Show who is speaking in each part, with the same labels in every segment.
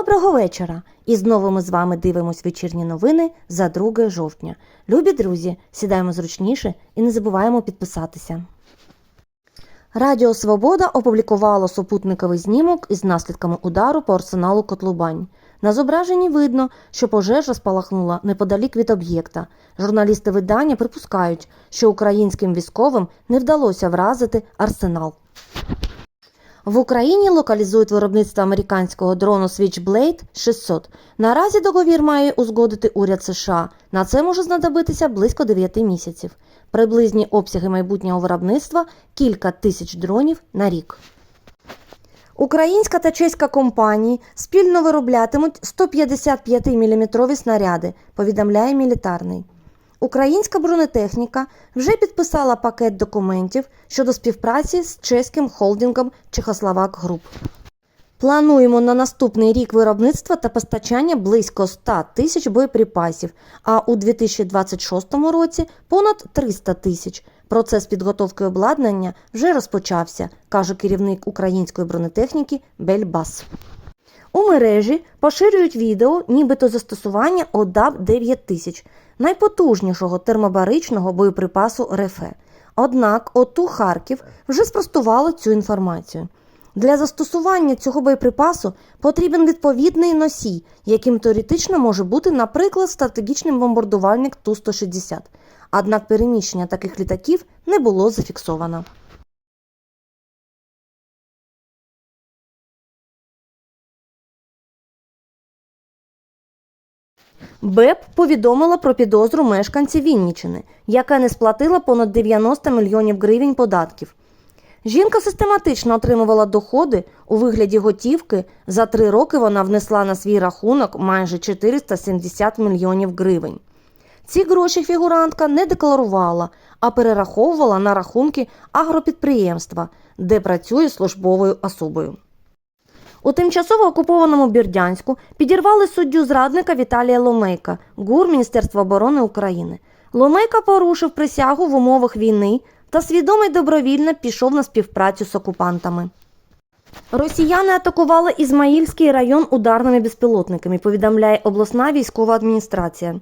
Speaker 1: Доброго вечора! І знову ми з вами дивимось вечірні новини за 2 жовтня. Любі друзі, сідаємо зручніше і не забуваємо підписатися. Радіо Свобода опублікувало супутниковий знімок із наслідками удару по арсеналу Котлубань. На зображенні видно, що пожежа спалахнула неподалік від об'єкта. Журналісти видання припускають, що українським військовим не вдалося вразити арсенал. В Україні локалізують виробництво американського дрону Switchblade 600. Наразі договір має узгодити уряд США. На це може знадобитися близько 9 місяців. Приблизні обсяги майбутнього виробництва кілька тисяч дронів на рік. Українська та чеська компанії спільно вироблятимуть 155 мм снаряди, повідомляє мілітарний. Українська бронетехніка вже підписала пакет документів щодо співпраці з чеським холдингом Чехословак Груп. Плануємо на наступний рік виробництва та постачання близько 100 тисяч боєприпасів, а у 2026 році понад 300 тисяч. Процес підготовки обладнання вже розпочався, каже керівник української бронетехніки Бельбас. У мережі поширюють відео, нібито застосування ОДАБ 9000 найпотужнішого термобаричного боєприпасу РФ. Однак ОТУ Харків вже спростувало цю інформацію. Для застосування цього боєприпасу потрібен відповідний носій, яким теоретично може бути, наприклад, стратегічний бомбардувальник Ту-160. Однак переміщення таких літаків не було зафіксовано. БЕП повідомила про підозру мешканці Віннічини, яка не сплатила понад 90 мільйонів гривень податків. Жінка систематично отримувала доходи у вигляді готівки. За три роки вона внесла на свій рахунок майже 470 мільйонів гривень. Ці гроші фігурантка не декларувала, а перераховувала на рахунки агропідприємства, де працює службовою особою. У тимчасово окупованому Бірдянську підірвали суддю зрадника Віталія Ломейка, ГУР Міністерства оборони України. Ломейка порушив присягу в умовах війни та свідомо й добровільно пішов на співпрацю з окупантами. Росіяни атакували Ізмаїльський район ударними безпілотниками, повідомляє обласна військова адміністрація.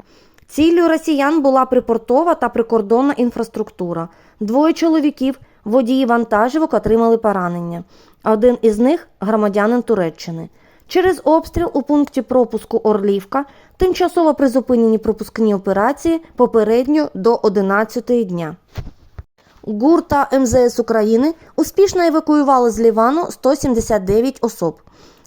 Speaker 1: Ціллю росіян була припортова та прикордонна інфраструктура. Двоє чоловіків, водії вантажівок, отримали поранення. Один із них громадянин Туреччини. Через обстріл у пункті пропуску Орлівка тимчасово призупинені пропускні операції попередньо до 11 дня. ГУР та МЗС України успішно евакуювали з Лівану 179 особ,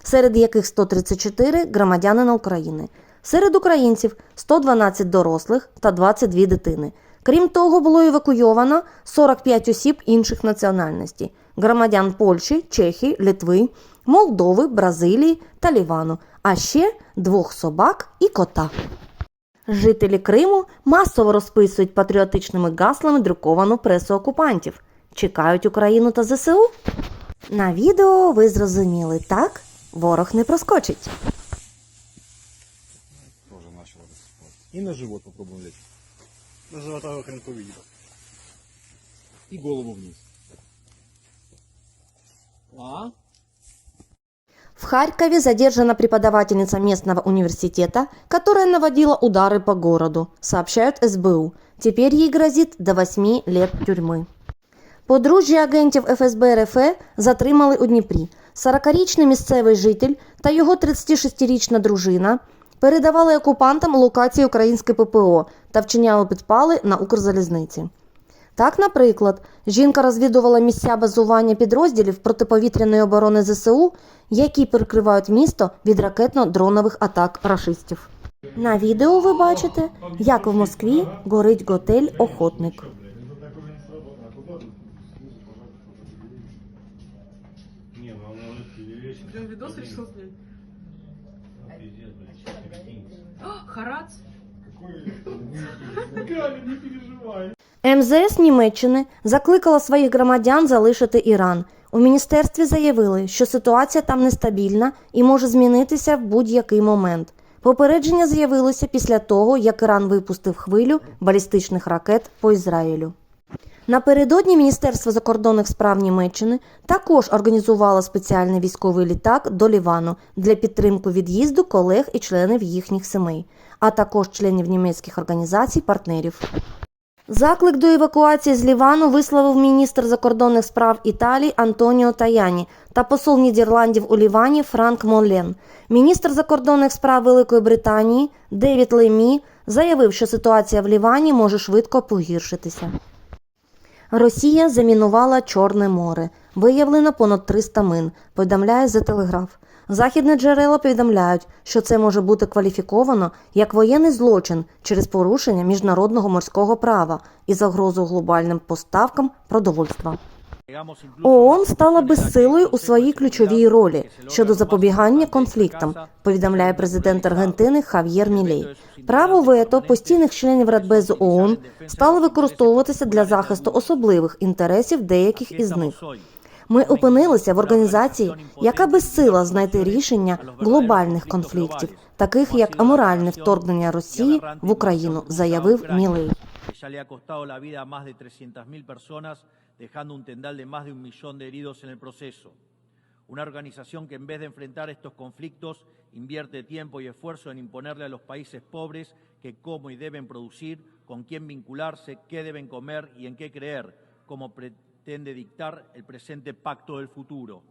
Speaker 1: серед яких 134 громадянина України. Серед українців 112 дорослих та 22 дитини. Крім того, було евакуйовано 45 осіб інших національностей громадян Польщі, Чехії, Литви, Молдови, Бразилії та Лівану, а ще двох собак і кота. Жителі Криму масово розписують патріотичними гаслами друковану пресу окупантів. Чекають Україну та ЗСУ? На відео ви зрозуміли, так? Ворог не проскочить.
Speaker 2: И на живот попробуем лечь.
Speaker 3: На живота хрен увидел.
Speaker 2: И голову вниз. А?
Speaker 1: В Харькове задержана преподавательница местного университета, которая наводила удары по городу, сообщают СБУ. Теперь ей грозит до 8 лет тюрми. Подружжя агентів ФСБ РФ затримали у Дніпрі. 40-річний місцевий житель та його 36-річна дружина передавали окупантам локації української ППО та вчиняли підпали на Укрзалізниці. Так, наприклад, жінка розвідувала місця базування підрозділів протиповітряної оборони ЗСУ, які перекривають місто від ракетно-дронових атак рашистів. На відео ви бачите, як в Москві горить готель Охотник.
Speaker 4: Видос решил снять. Харац.
Speaker 1: МЗС Німеччини закликала своїх громадян залишити Іран. У міністерстві заявили, що ситуація там нестабільна і може змінитися в будь-який момент. Попередження з'явилося після того, як Іран випустив хвилю балістичних ракет по Ізраїлю. Напередодні Міністерство закордонних справ Німеччини також організувало спеціальний військовий літак до Лівану для підтримки від'їзду колег і членів їхніх сімей, а також членів німецьких організацій партнерів. Заклик до евакуації з Лівану висловив міністр закордонних справ Італії Антоніо Таяні та посол Нідерландів у Лівані Франк Моллен. Міністр закордонних справ Великої Британії Девід Лемі заявив, що ситуація в Лівані може швидко погіршитися. Росія замінувала Чорне море. Виявлено понад 300 мин, повідомляє The Telegraph. Західні джерела повідомляють, що це може бути кваліфіковано як воєнний злочин через порушення міжнародного морського права і загрозу глобальним поставкам продовольства. ООН стала безсилою у своїй ключовій ролі щодо запобігання конфліктам, повідомляє президент Аргентини Хав'єр Мілей. Право вето постійних членів Радбезу ООН стало використовуватися для захисту особливих інтересів деяких із них. Ми опинилися в організації, яка безсила знайти рішення глобальних конфліктів, таких як аморальне вторгнення Росії в Україну, заявив Мілей.
Speaker 5: ha costado la vida a más de 300.000 personas, dejando un tendal de más. Una organización que en vez de enfrentar estos conflictos invierte tiempo y esfuerzo en imponerle a los países pobres que cómo y deben producir, con quién vincularse, qué deben comer y en qué creer, como pretende dictar el presente pacto del futuro.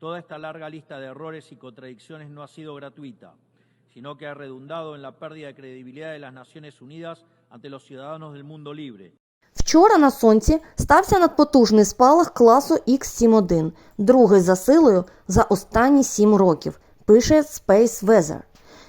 Speaker 5: Toda esta larga lista de errores y contradicciones no ha sido gratuita, sino que ha redundado en la pérdida de credibilidad de las Naciones Unidas ante los ciudadanos del mundo libre.
Speaker 1: Вчора на сонці стався надпотужний спалах класу X71, другий за силою за останні сім років, пише Space Weather.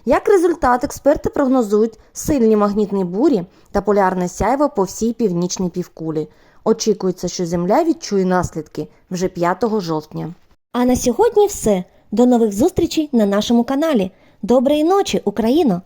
Speaker 1: Як результат, експерти прогнозують сильні магнітні бурі та полярне сяйво по всій північній півкулі. Очікується, що Земля відчує наслідки вже 5 жовтня. А на сьогодні все. До нових зустрічей на нашому каналі. Доброї ночі, Україно!